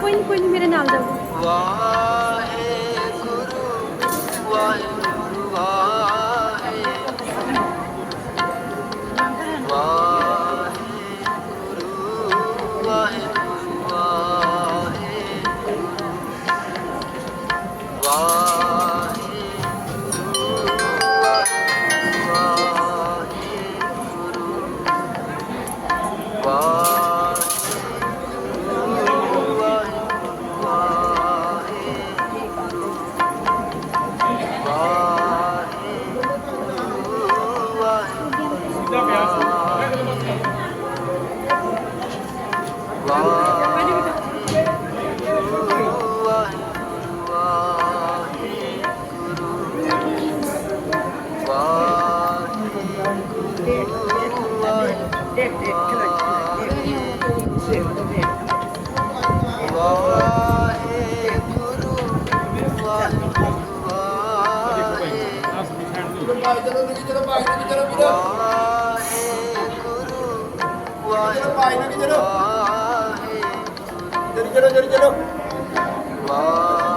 ਕੋਈ ਨਹੀਂ ਮੇਰੇ ਨਾਲ ਜਾਓ। ਚਲੋ ਵੀਰ ਵਾਹਿਗੁਰੂ ਵਾਹਿਗੁਰੂ ਵਾਹਿਗੁਰੂ 저리 저리 저리 저리. 와.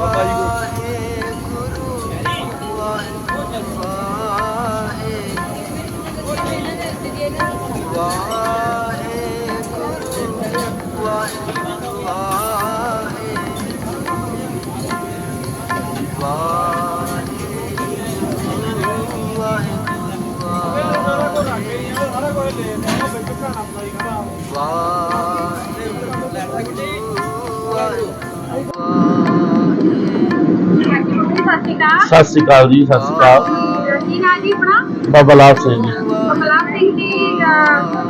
ਸਤਿ ਸਤਿ ਸ੍ਰੀ ਅਕਾਲ ਜੀ ਸਤਿ ਸ੍ਰੀ ਅਕਾਲ। ਕੀ ਨਾਂ ਜੀ ਆਪਣਾ? ਬਾਬਾ ਲਾਭ ਸਿੰਘ ਜੀ। ਕਮਲਾਪ ਸਿੰਘ ਜੀ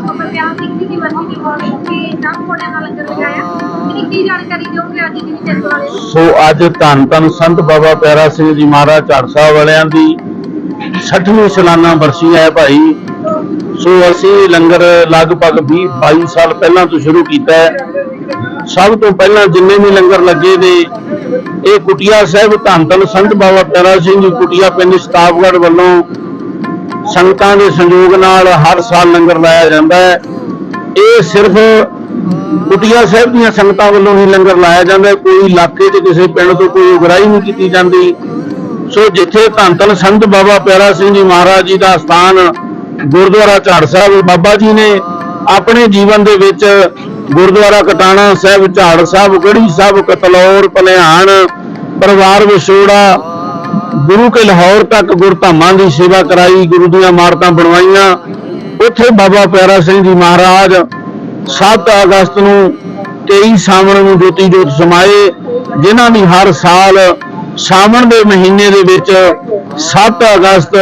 ਕਮਲਪ੍ਰੀਤ ਸਿੰਘ ਜੀ ਦੀ ਵਰਦੀ ਦੀ ਬੋਲੀ ਕਿ ਨਾਮ ਕੋੜਿਆਂ ਨਾਲ ਲੰਗਰ ਲਗਾਇਆ ਇਹਦੀ ਕੀ ਜਾਣਕਾਰੀ ਦਿਓਗੇ ਅੱਜ ਦੀ ਚੈਨਲ ਵਾਲੇ ਨੂੰ? ਸੋ ਅੱਜ ਧੰਨ ਧੰਨ ਸੰਤ ਬਾਬਾ ਪਿਆਰਾ ਸਿੰਘ ਜੀ ਮਹਾਰਾਜ ਝਾੜ ਸਾਹਿਬ ਵਾਲਿਆਂ ਦੀ 60ਵੀਂ ਸਾਲਾਨਾ ਬਰਸੀ ਹੈ ਭਾਈ। ਸੋ ਅਸੀਂ ਲੰਗਰ ਲਗਭਗ 20 22 ਸਾਲ ਪਹਿਲਾਂ ਤੋਂ ਸ਼ੁਰੂ ਕੀਤਾ ਹੈ। ਸਭ ਤੋਂ ਪਹਿਲਾਂ ਜਿੰਨੇ ਵੀ ਲੰਗਰ ਲੱਗੇ ਨੇ ਇਹ ਕੁਟਿਆ ਸਾਹਿਬ ਧੰਨ ਧੰਨ ਸੰਤ ਬਾਬਾ ਪਿਆਰਾ ਸਿੰਘ ਜੀ ਕੁਟਿਆ ਪਿੰਡ ਸਤਾਬਗੜ੍ਹ ਵੱਲੋਂ ਸੰਗਤਾਂ ਦੇ ਸੰਯੋਗ ਨਾਲ ਹਰ ਸਾਲ ਲੰਗਰ ਲਾਇਆ ਜਾਂਦਾ ਹੈ। ਇਹ ਸਿਰਫ ਕੁਟਿਆ ਸਾਹਿਬ ਦੀਆਂ ਸੰਗਤਾਂ ਵੱਲੋਂ ਹੀ ਲੰਗਰ ਲਾਇਆ ਜਾਂਦਾ ਕੋਈ ਇਲਾਕੇ ਦੇ ਕਿਸੇ ਪਿੰਡ ਤੋਂ ਕੋਈ ਉਗਰਾਹੀ ਨਹੀਂ ਕੀਤੀ ਜਾਂਦੀ। ਸੋ ਜਿੱਥੇ ਧੰਨ ਧੰਨ ਸੰਤ ਬਾਬਾ ਪਿਆਰਾ ਸਿੰਘ ਜੀ ਮਹਾਰਾਜ ਜੀ ਦਾ ਸਥਾਨ ਗੁਰਦੁਆਰਾ ਝਾੜ ਸਾਹਿਬ ਬਾਬਾ ਜੀ ਨੇ ਆਪਣੇ ਜੀਵਨ ਦੇ ਵਿੱਚ ਗੁਰਦੁਆਰਾ ਕਟਾਣਾ ਸਾਹਿਬ, ਝਾੜ ਸਾਹਿਬ ਗੜੀ ਸਾਹਿਬ, ਕਤਲੌਰ ਭਲਿਆਣ ਪਰਿਵਾਰ ਵਿਛੋੜਾ, ਗੁਰੂ ਕੇ ਲਾਹੌਰ ਤੱਕ ਗੁਰਧਾਮਾਂ ਦੀ ਸੇਵਾ ਕਰਾਈ, ਗੁਰੂ ਦੀਆਂ ਇਮਾਰਤਾਂ ਬਣਵਾਈਆਂ। ਉੱਥੇ ਬਾਬਾ ਪਿਆਰਾ ਸਿੰਘ ਜੀ ਮਹਾਰਾਜ 7 ਅਗਸਤ ਨੂੰ 23 ਸਾਵਣ ਨੂੰ ਜੋਤੀ ਜੋਤ ਸਮਾਏ, ਜਿਨ੍ਹਾਂ ਦੀ ਹਰ ਸਾਲ ਸਾਵਣ ਦੇ ਮਹੀਨੇ ਦੇ ਵਿੱਚ 7 ਅਗਸਤ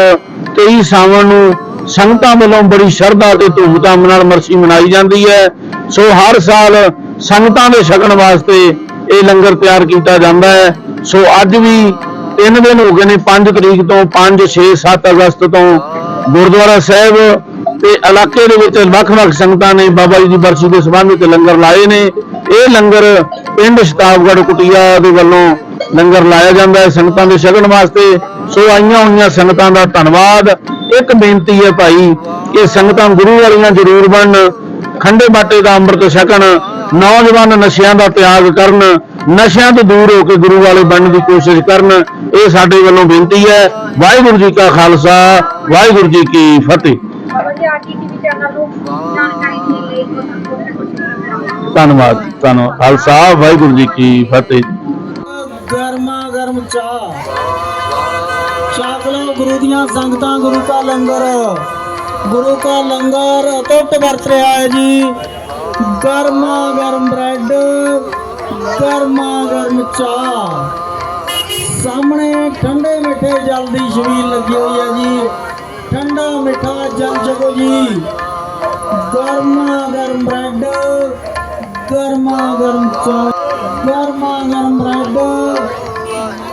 23 ਸਾਵਣ ਨੂੰ ਸੰਗਤਾਂ ਵੱਲੋਂ ਬੜੀ ਸ਼ਰਧਾ ਤੇ ਧੂਮਧਾਮ ਨਾਲ ਮਰਸੀ ਮਨਾਈ ਜਾਂਦੀ ਹੈ। ਸੋ ਹਰ ਸਾਲ ਸੰਗਤਾਂ ਦੇ ਛਕਣ ਵਾਸਤੇ ਇਹ ਲੰਗਰ ਤਿਆਰ ਕੀਤਾ ਜਾਂਦਾ ਹੈ। ਸੋ ਅੱਜ ਵੀ ਤਿੰਨ ਦਿਨ ਹੋ ਗਏ ਨੇ 5 ਤਰੀਕ ਤੋਂ 5 6 7 ਅਗਸਤ ਤੋਂ ਗੁਰਦੁਆਰਾ ਸਾਹਿਬ ਤੇ ਇਲਾਕੇ ਦੇ ਵਿੱਚ ਵੱਖ-ਵੱਖ ਸੰਗਤਾਂ ਨੇ ਬਾਬਾ ਜੀ ਦੀ ਬਰਸੀ ਦੇ ਸੰਬੰਧ ਵਿੱਚ ਲੰਗਰ ਲਾਏ ਨੇ। ਇਹ ਲੰਗਰ ਪਿੰਡ ਸ਼ਤਾਬਗੜ੍ਹ ਕੁਟਿਆ ਦੇ ਵੱਲੋਂ ਲੰਗਰ ਲਾਇਆ ਜਾਂਦਾ ਹੈ ਸੰਗਤਾਂ ਦੇ ਛਕਣ ਵਾਸਤੇ। ਸੋ ਆਈਆਂ ਹੋਈਆਂ ਸੰਗਤਾਂ ਦਾ ਧੰਨਵਾਦ। ਇੱਕ ਬੇਨਤੀ ਹੈ ਭਾਈ, ਕਿ ਸੰਗਤਾਂ ਗੁਰੂ ਵਾਲੀਆਂ ਜ਼ਰੂਰ ਬਣਨ। ਖੰਡੇ ਬਾਟੇ ਦਾ ਅੰਮ੍ਰਿਤ ਛਕਣ, ਨੌਜਵਾਨ ਨਸ਼ਿਆਂ ਦਾ ਤਿਆਗ ਕਰਨ, ਨਸ਼ਿਆਂ ਤੋਂ ਦੂਰ ਹੋ ਕੇ ਗੁਰੂ ਵਾਲੇ ਬਣਨ ਦੀ ਕੋਸ਼ਿਸ਼ ਕਰਨ, ਇਹ ਸਾਡੇ ਵੱਲੋਂ ਬੇਨਤੀ ਹੈ। ਵਾਹਿਗੁਰੂ ਜੀ ਕਾ ਖਾਲਸਾ, ਵਾਹਿਗੁਰੂ ਜੀ ਕੀ ਫਤਿਹ। ਧੰਨਵਾਦ ਧੰਨਵਾਦ। ਖਾਲਸਾ, ਵਾਹਿਗੁਰੂ ਜੀ ਕੀ ਫਤਿਹ। ਗਰਮਾ ਗਰਮ ਚਾਹ। ਛਕ ਲਓ ਗੁਰੂ ਦੀਆਂ ਸੰਗਤਾਂ, ਗੁਰੂ ਕਾ ਲੰਗਰ। ਗੁਰੂ ਕਾ ਲੰਗਰ ਅਟੁੱਟ ਵਰਤ ਰਿਹਾ ਹੈ ਜੀ। ਗਰਮਾ ਗਰਮ ਬ੍ਰੈਡ, ਗਰਮਾ ਗਰਮ ਚਾਹ। ਸਾਹਮਣੇ ਠੰਡੇ ਮਿੱਠੇ ਜਲ ਦੀ ਛਬੀਲ ਲੱਗੀ ਹੋਈ ਹੈ ਜੀ। ਠੰਡਾ ਮਿੱਠਾ ਜਲ ਜਗੋ ਜੀ। ਗਰਮਾ ਗਰਮ ਬ੍ਰੈਡ, ਗਰਮਾ ਗਰਮ ਚਾਹ। ਗਰਮਾ ਗਰਮ ਬ੍ਰੈਡ,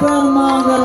ਗਰਮਾ ਗਰਮ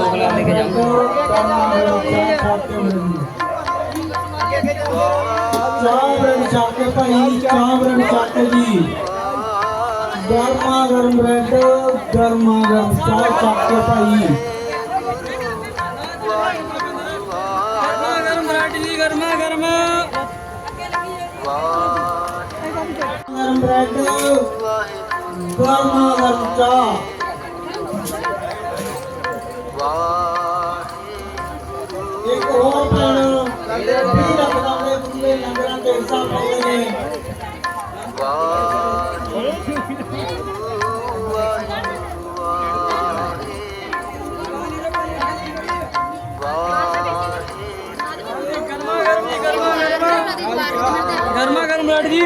ਕੇ ਚਾਵਰਨ ਚਾਕੇ ਭਾਈ ਚਾਵਰਨ ਚਾਕੇ ਜੀ। ਗਰਮਾ ਗਰਮ ਬ੍ਰੈਡ ਗਰਮਾ ਗਰਮ ਚਾਹ ਚਾਕੇ ਭਾਈ। ਗਰਮਾ ਗਰਮ ਬ੍ਰੈਡ ਜੀ ਗਰਮਾ ਗਰਮ ਗਰਮ ਬ੍ਰੈਡ ਗਰਮਾ ਗਰਮ ਚਾਹ। ਗਰਮਾ ਗਰਮ ਬਰਾਟ ਜੀ